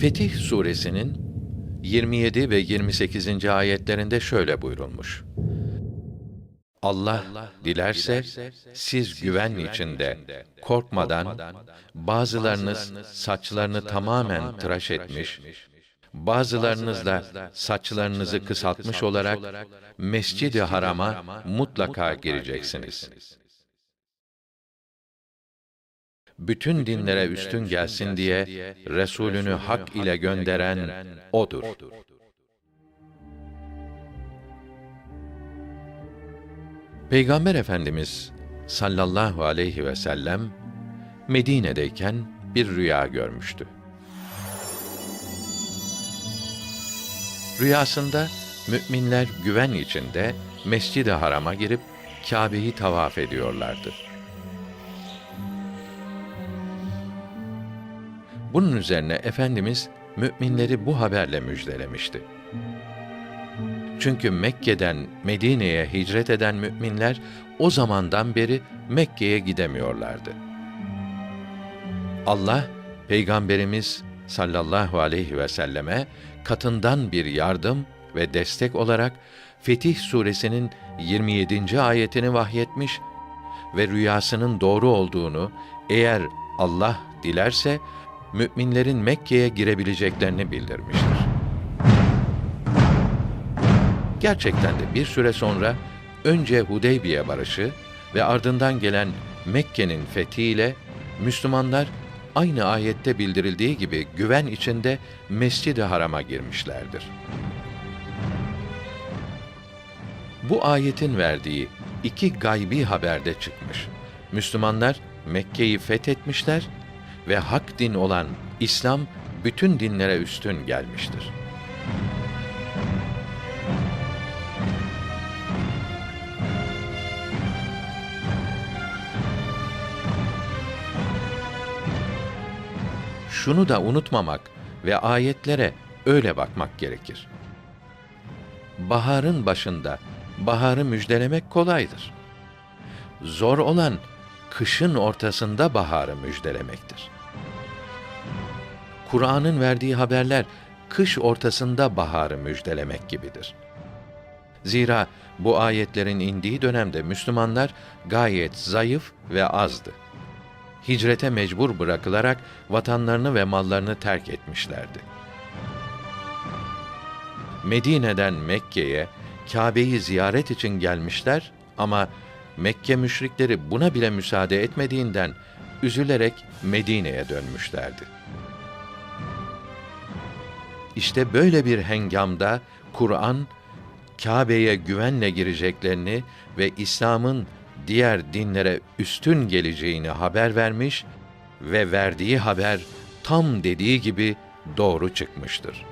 Fetih suresinin 27 ve 28. ayetlerinde şöyle buyurulmuş. Allah dilerse siz güven içinde korkmadan bazılarınız saçlarını tamamen tıraş etmiş, bazılarınız da saçlarınızı kısaltmış olarak Mescid-i Haram'a mutlaka gireceksiniz. Bütün dinlere üstün gelsin diye Resulünü hak ile gönderen odur. Peygamber Efendimiz sallallahu aleyhi ve sellem Medine'deyken bir rüya görmüştü. Rüyasında müminler güven içinde Mescid-i Haram'a girip Kâbe'yi tavaf ediyorlardı. Bunun üzerine Efendimiz müminleri bu haberle müjdelemişti. Çünkü Mekke'den Medine'ye hicret eden müminler o zamandan beri Mekke'ye gidemiyorlardı. Allah Peygamberimiz sallallahu aleyhi ve selleme katından bir yardım ve destek olarak Fetih suresinin 27. ayetini vahyetmiş ve rüyasının doğru olduğunu eğer Allah dilerse müminlerin Mekke'ye girebileceklerini bildirmiştir. Gerçekten de bir süre sonra önce Hudeybiye barışı ve ardından gelen Mekke'nin fethiyle Müslümanlar aynı ayette bildirildiği gibi güven içinde Mescid-i Haram'a girmişlerdir. Bu ayetin verdiği iki gaybi haberde çıkmış. Müslümanlar Mekke'yi fethetmişler ve hak din olan İslam bütün dinlere üstün gelmiştir. Şunu da unutmamak ve ayetlere öyle bakmak gerekir. Baharın başında baharı müjdelemek kolaydır. Zor olan kışın ortasında baharı müjdelemektir. Kur'an'ın verdiği haberler kış ortasında baharı müjdelemek gibidir. Zira bu ayetlerin indiği dönemde Müslümanlar gayet zayıf ve azdı. Hicrete mecbur bırakılarak vatanlarını ve mallarını terk etmişlerdi. Medine'den Mekke'ye Kâbe'yi ziyaret için gelmişler ama Mekke müşrikleri buna bile müsaade etmediğinden üzülerek Medine'ye dönmüşlerdi. İşte böyle bir hengamda Kur'an Kâbe'ye güvenle gireceklerini ve İslam'ın diğer dinlere üstün geleceğini haber vermiş ve verdiği haber tam dediği gibi doğru çıkmıştır.